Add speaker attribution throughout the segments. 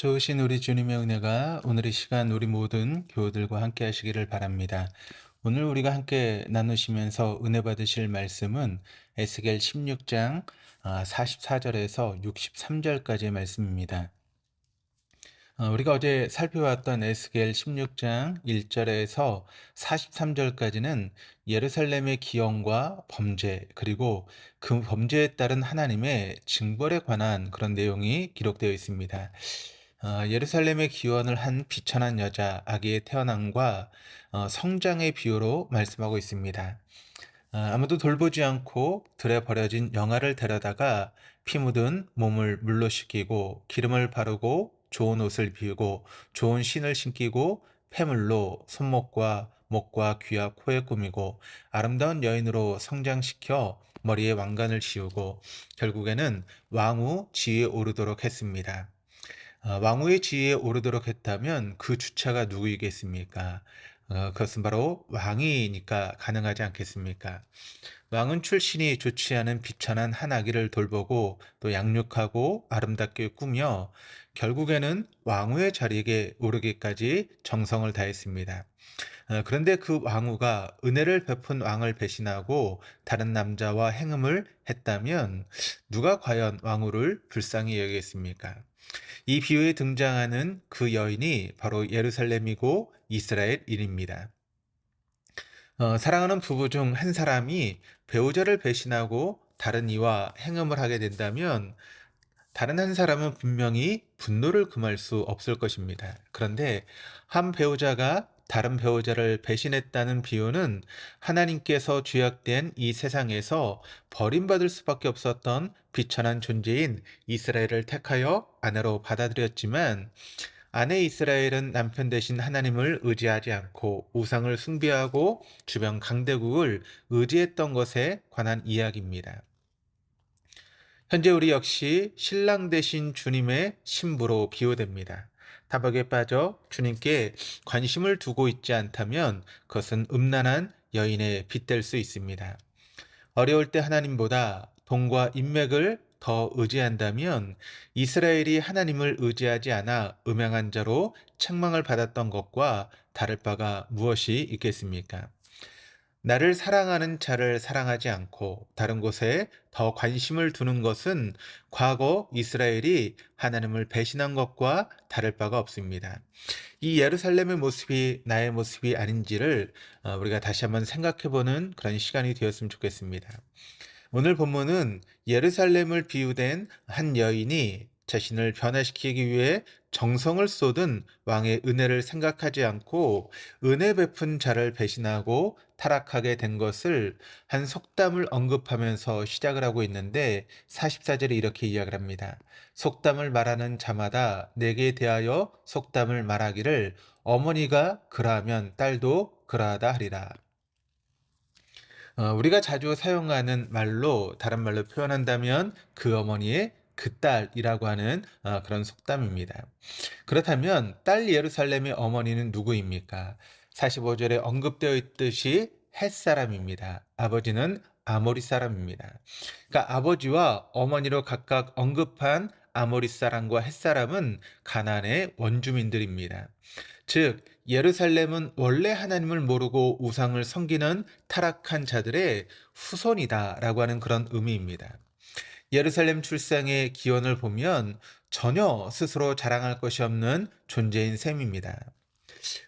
Speaker 1: 좋으신 우리 주님의 은혜가 오늘 이 시간 우리 모든 교우들과 함께 하시기를 바랍니다. 오늘 우리가 함께 나누시면서 은혜 받으실 말씀은 에스겔 16장 44절에서 63절까지의 말씀입니다. 어, 우리가 어제 살펴왔던 에스겔 16장 1절에서 43절까지는 예루살렘의 기형과 범죄 그리고 그 범죄에 따른 하나님의 징벌에 관한 그런 내용이 기록되어 있습니다. 어, 예루살렘의 기원을 한 비천한 여자 아기의 태어남과 어, 성장의 비유로 말씀하고 있습니다. 어, 아무도 돌보지 않고 들에 버려진 영아를 데려다가 피 묻은 몸을 물로 씻기고 기름을 바르고 좋은 옷을 비우고 좋은 신을 신기고 폐물로 손목과 목과 귀와 코에 꾸미고 아름다운 여인으로 성장시켜 머리에 왕관을 씌우고 결국에는 왕후 지위에 오르도록 했습니다. 어, 왕후의 지위에 오르도록 했다면 그 주체가 누구이겠습니까? 어, 그것은 바로 왕이니까 가능하지 않겠습니까? 왕은 출신이 좋지 않은 비천한 한 아기를 돌보고 또 양육하고 아름답게 꾸며 결국에는 왕후의 자리에 오르기까지 정성을 다했습니다. 어, 그런데 그 왕후가 은혜를 베푼 왕을 배신하고 다른 남자와 행음을 했다면 누가 과연 왕후를 불쌍히 여기겠습니까? 이 비유에 등장하는 그 여인이 바로 예루살렘이고 이스라엘인입니다. 어, 사랑하는 부부 중 한 사람이 배우자를 배신하고 다른 이와 행음을 하게 된다면 다른 한 사람은 분명히 분노를 금할 수 없을 것입니다. 그런데 한 배우자가 다른 배우자를 배신했다는 비유는 하나님께서 죄악된 이 세상에서 버림받을 수밖에 없었던 비천한 존재인 이스라엘을 택하여 아내로 받아들였지만 아내 이스라엘은 남편 대신 하나님을 의지하지 않고 우상을 숭배하고 주변 강대국을 의지했던 것에 관한 이야기입니다. 현재 우리 역시 신랑 대신 주님의 신부로 비유됩니다. 타박에 빠져 주님께 관심을 두고 있지 않다면 그것은 음란한 여인의 빗될 수 있습니다. 어려울 때 하나님보다 돈과 인맥을 더 의지한다면 이스라엘이 하나님을 의지하지 않아 음양한 자로 책망을 받았던 것과 다를 바가 무엇이 있겠습니까? 나를 사랑하는 자를 사랑하지 않고 다른 곳에 더 관심을 두는 것은 과거 이스라엘이 하나님을 배신한 것과 다를 바가 없습니다. 이 예루살렘의 모습이 나의 모습이 아닌지를 어, 우리가 다시 한번 생각해 보는 그런 시간이 되었으면 좋겠습니다. 오늘 본문은 예루살렘을 비유된 한 여인이 자신을 변화시키기 위해 정성을 쏟은 왕의 은혜를 생각하지 않고 은혜 베푼 자를 배신하고 타락하게 된 것을 한 속담을 언급하면서 시작을 하고 있는데 44절에 이렇게 이야기를 합니다. 속담을 말하는 자마다 내게 대하여 속담을 말하기를 어머니가 그러하면 딸도 그러하다 하리라. 어, 우리가 자주 사용하는 말로 다른 말로 표현한다면 그 어머니의 그 딸이라고 하는 어, 그런 속담입니다. 그렇다면 딸 예루살렘의 어머니는 누구입니까? 45절에 언급되어 있듯이 햇 사람입니다. 아버지는 아모리 사람입니다. 그러니까 아버지와 어머니로 각각 언급한 아모리 사람과 햇 사람은 가나안의 원주민들입니다. 즉 예루살렘은 원래 하나님을 모르고 우상을 섬기는 타락한 자들의 후손이다라고 하는 그런 의미입니다. 예루살렘 출생의 기원을 보면 전혀 스스로 자랑할 것이 없는 존재인 셈입니다.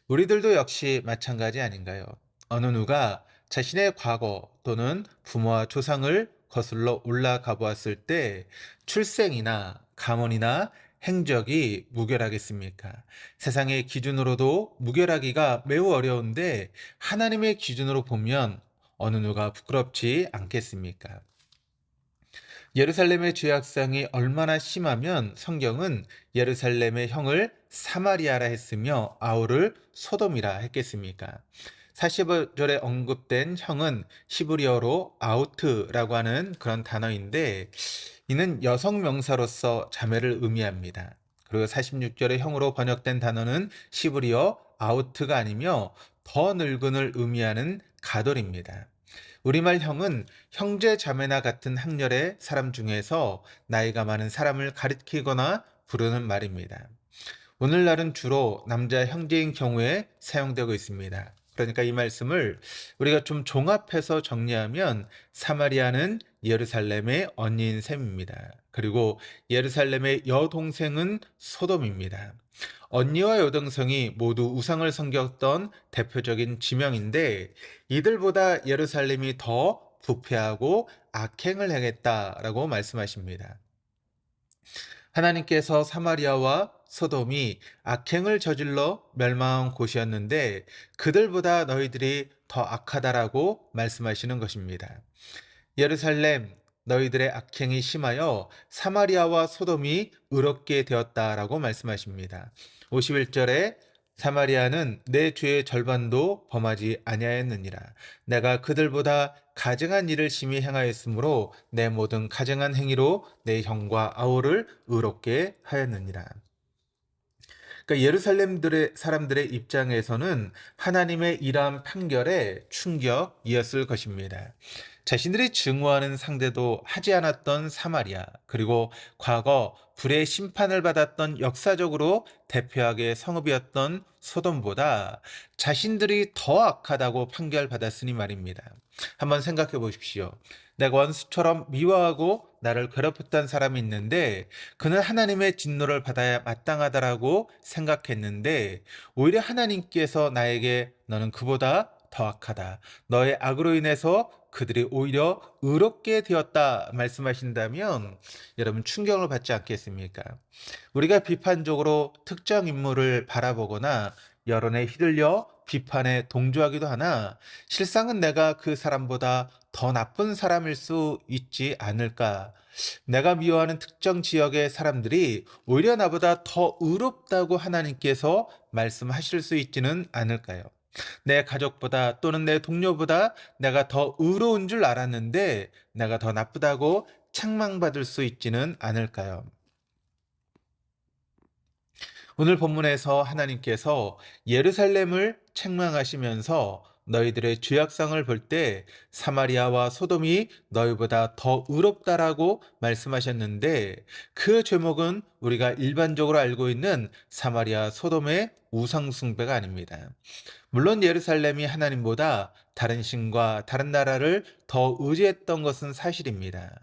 Speaker 1: 우리들도 역시 마찬가지 아닌가요? 어느 누가 자신의 과거 또는 부모와 조상을 거슬러 올라가 보았을 때 출생이나 가문이나 행적이 무결하겠습니까? 세상의 기준으로도 무결하기가 매우 어려운데 하나님의 기준으로 보면 어느 누가 부끄럽지 않겠습니까? 예루살렘의 죄악상이 얼마나 심하면 성경은 예루살렘의 형을 사마리아라 했으며 아우를 소돔이라 했겠습니까? 45절에 언급된 형은 시브리어로 아우트라고 하는 그런 단어인데 이는 여성 명사로서 자매를 의미합니다. 그리고 46절의 형으로 번역된 단어는 시브리어 아우트가 아니며 더 늙은을 의미하는 가돌입니다. 우리말 형은 형제 자매나 같은 학렬의 사람 중에서 나이가 많은 사람을 가리키거나 부르는 말입니다. 오늘날은 주로 남자 형제인 경우에 사용되고 있습니다. 그러니까 이 말씀을 우리가 좀 종합해서 정리하면 사마리아는 예루살렘의 언니인 셈입니다. 그리고 예루살렘의 여동생은 소돔입니다. 언니와 여동생이 모두 우상을 섬겼던 대표적인 지명인데 이들보다 예루살렘이 더 부패하고 악행을 행했다라고 말씀하십니다. 하나님께서 사마리아와 소돔이 악행을 저질러 멸망한 곳이었는데 그들보다 너희들이 더 악하다라고 말씀하시는 것입니다. 예루살렘 너희들의 악행이 심하여 사마리아와 소돔이 의롭게 되었다라고 말씀하십니다. 51절에 사마리아는 내 죄의 절반도 범하지 아니하였느니라. 내가 그들보다 가증한 일을 심히 행하였으므로 내 모든 가증한 행위로 내 형과 아우를 의롭게 하였느니라. 그러니까 예루살렘들의 사람들의 입장에서는 하나님의 이러한 판결에 충격이었을 것입니다. 자신들이 증오하는 상대도 하지 않았던 사마리아, 그리고 과거 불의 심판을 받았던 역사적으로 대표하게 성읍이었던 소돔보다 자신들이 더 악하다고 판결받았으니 말입니다. 한번 생각해 보십시오. 내가 원수처럼 미워하고 나를 괴롭혔던 사람이 있는데 그는 하나님의 진노를 받아야 마땅하다라고 생각했는데 오히려 하나님께서 나에게 너는 그보다 더 악하다. 너의 악으로 인해서 그들이 오히려 의롭게 되었다 말씀하신다면 여러분 충격을 받지 않겠습니까? 우리가 비판적으로 특정 인물을 바라보거나 여론에 휘둘려 비판에 동조하기도 하나 실상은 내가 그 사람보다 더 나쁜 사람일 수 있지 않을까? 내가 미워하는 특정 지역의 사람들이 오히려 나보다 더 의롭다고 하나님께서 말씀하실 수 있지는 않을까요? 내 가족보다 또는 내 동료보다 내가 더 의로운 줄 알았는데 내가 더 나쁘다고 책망받을 수 있지는 않을까요? 오늘 본문에서 하나님께서 예루살렘을 책망하시면서 너희들의 죄악성을 볼 때 사마리아와 소돔이 너희보다 더 의롭다라고 말씀하셨는데 그 죄목은 우리가 일반적으로 알고 있는 사마리아 소돔의 우상숭배가 아닙니다. 물론 예루살렘이 하나님보다 다른 신과 다른 나라를 더 의지했던 것은 사실입니다.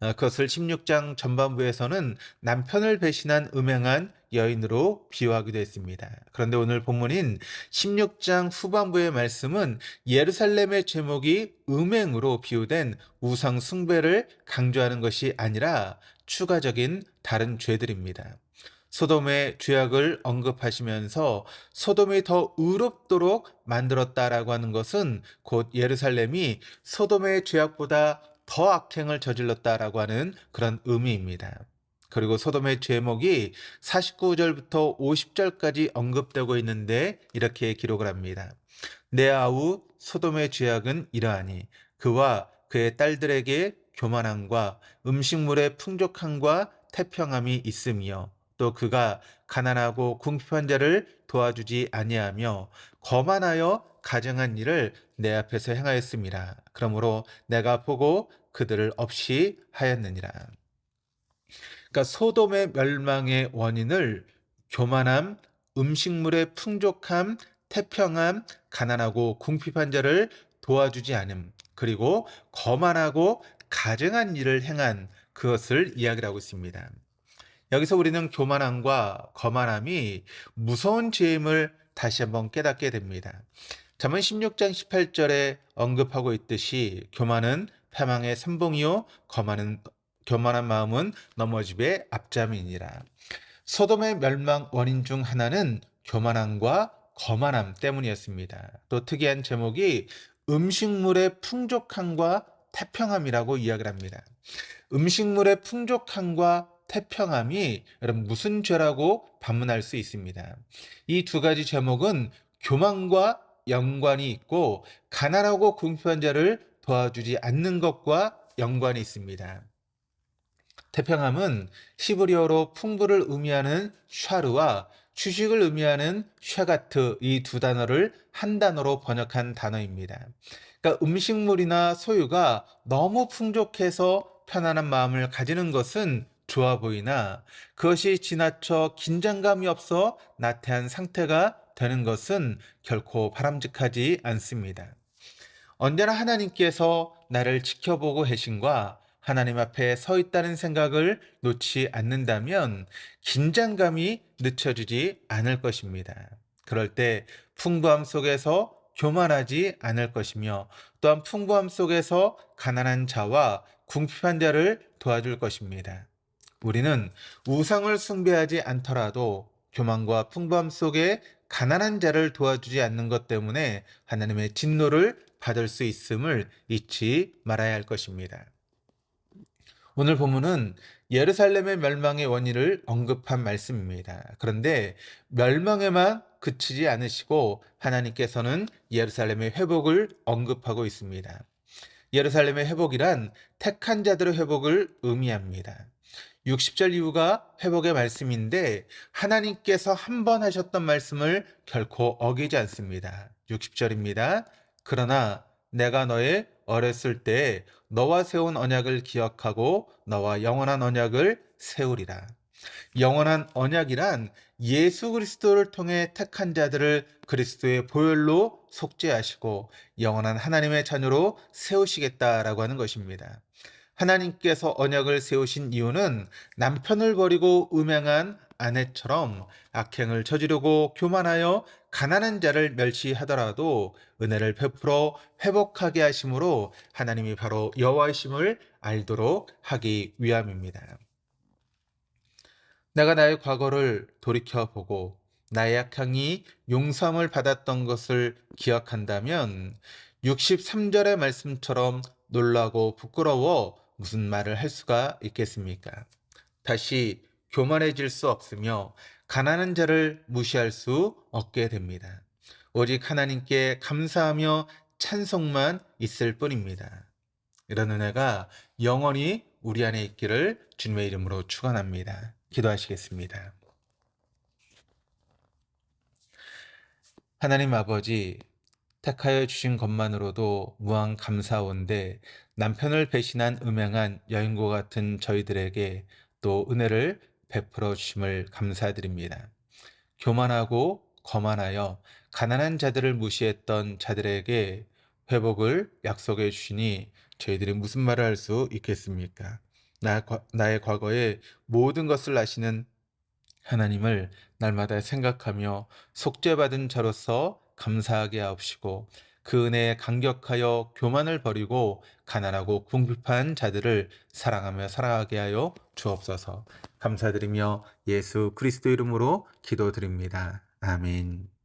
Speaker 1: 어, 그것을 16장 전반부에서는 남편을 배신한 음행한 여인으로 비유하기도 했습니다. 그런데 오늘 본문인 16장 후반부의 말씀은 예루살렘의 제목이 음행으로 비유된 우상 숭배를 강조하는 것이 아니라 추가적인 다른 죄들입니다. 소돔의 죄악을 언급하시면서 소돔이 더 의롭도록 만들었다라고 하는 것은 곧 예루살렘이 소돔의 죄악보다 더 악행을 저질렀다라고 하는 그런 의미입니다. 그리고 소돔의 죄목이 49절부터 50절까지 언급되고 있는데 이렇게 기록을 합니다. 내 아우 소돔의 죄악은 이러하니 그와 그의 딸들에게 교만함과 음식물의 풍족함과 태평함이 있으며 또 그가 가난하고 궁핍한 자를 도와주지 아니하며 거만하여 가정한 일을 내 앞에서 행하였습니다. 그러므로 내가 보고 그들을 없이 하였느니라. 그러니까 소돔의 멸망의 원인을 교만함, 음식물의 풍족함, 태평함, 가난하고 궁핍한 자를 도와주지 않음, 그리고 거만하고 가증한 일을 행한 그것을 이야기를 하고 있습니다. 여기서 우리는 교만함과 거만함이 무서운 죄임을 다시 한번 깨닫게 됩니다. 잠언 16장 18절에 언급하고 있듯이 교만은 패망의 선봉이요 거만은 교만한 마음은 넘어집의 앞잠이니라. 소돔의 멸망 원인 중 하나는 교만함과 거만함 때문이었습니다. 또 특이한 제목이 음식물의 풍족함과 태평함이라고 이야기를 합니다. 음식물의 풍족함과 태평함이 여러분 무슨 죄라고 반문할 수 있습니다. 이 두 가지 제목은 교만과 연관이 있고 가난하고 궁핍한 자를 도와주지 않는 것과 연관이 있습니다. 태평함은 시브리어로 풍부를 의미하는 샤르와 휴식을 의미하는 샤가트 이 두 단어를 한 단어로 번역한 단어입니다. 그러니까 음식물이나 소유가 너무 풍족해서 편안한 마음을 가지는 것은 좋아 보이나 그것이 지나쳐 긴장감이 없어 나태한 상태가 되는 것은 결코 바람직하지 않습니다. 언제나 하나님께서 나를 지켜보고 계신과 하나님 앞에 서 있다는 생각을 놓지 않는다면 긴장감이 늦춰지지 않을 것입니다. 그럴 때 풍부함 속에서 교만하지 않을 것이며 또한 풍부함 속에서 가난한 자와 궁핍한 자를 도와줄 것입니다. 우리는 우상을 숭배하지 않더라도 교만과 풍부함 속에 가난한 자를 도와주지 않는 것 때문에 하나님의 진노를 받을 수 있음을 잊지 말아야 할 것입니다. 오늘 본문은 예루살렘의 멸망의 원인을 언급한 말씀입니다. 그런데 멸망에만 그치지 않으시고 하나님께서는 예루살렘의 회복을 언급하고 있습니다. 예루살렘의 회복이란 택한 자들의 회복을 의미합니다. 60절 이후가 회복의 말씀인데 하나님께서 한 번 하셨던 말씀을 결코 어기지 않습니다. 60절입니다. 그러나 내가 너의 어렸을 때 너와 세운 언약을 기억하고 너와 영원한 언약을 세우리라. 영원한 언약이란 예수 그리스도를 통해 택한 자들을 그리스도의 보혈로 속죄하시고 영원한 하나님의 자녀로 세우시겠다라고 하는 것입니다. 하나님께서 언약을 세우신 이유는 남편을 버리고 음행한 아내처럼 악행을 저지르고 교만하여 가난한 자를 멸시하더라도 은혜를 베풀어 회복하게 하심으로 하나님이 바로 여호와이심을 알도록 하기 위함입니다. 내가 나의 과거를 돌이켜 보고 나의 악행이 용서함을 받았던 것을 기억한다면 63절의 말씀처럼 놀라고 부끄러워 무슨 말을 할 수가 있겠습니까? 다시 교만해질 수 없으며 가난한 자를 무시할 수 없게 됩니다. 오직 하나님께 감사하며 찬송만 있을 뿐입니다. 이런 은혜가 영원히 우리 안에 있기를 주님의 이름으로 축원합니다. 기도하시겠습니다. 하나님 아버지 택하여 주신 것만으로도 무한 감사온데 남편을 배신한 음행한 여인과 같은 저희들에게 또 은혜를 베풀어 주심을 감사드립니다. 교만하고 거만하여 가난한 자들을 무시했던 자들에게 회복을 약속해 주시니 저희들이 무슨 말을 할 수 있겠습니까? 나, 나의 과거에 모든 것을 아시는 하나님을 날마다 생각하며 속죄받은 자로서 감사하게 하옵시고 그 은혜에 감격하여 교만을 버리고 가난하고 궁핍한 자들을 사랑하며 살아가게 하여 주옵소서. 감사드리며 예수 그리스도 이름으로 기도드립니다. 아멘.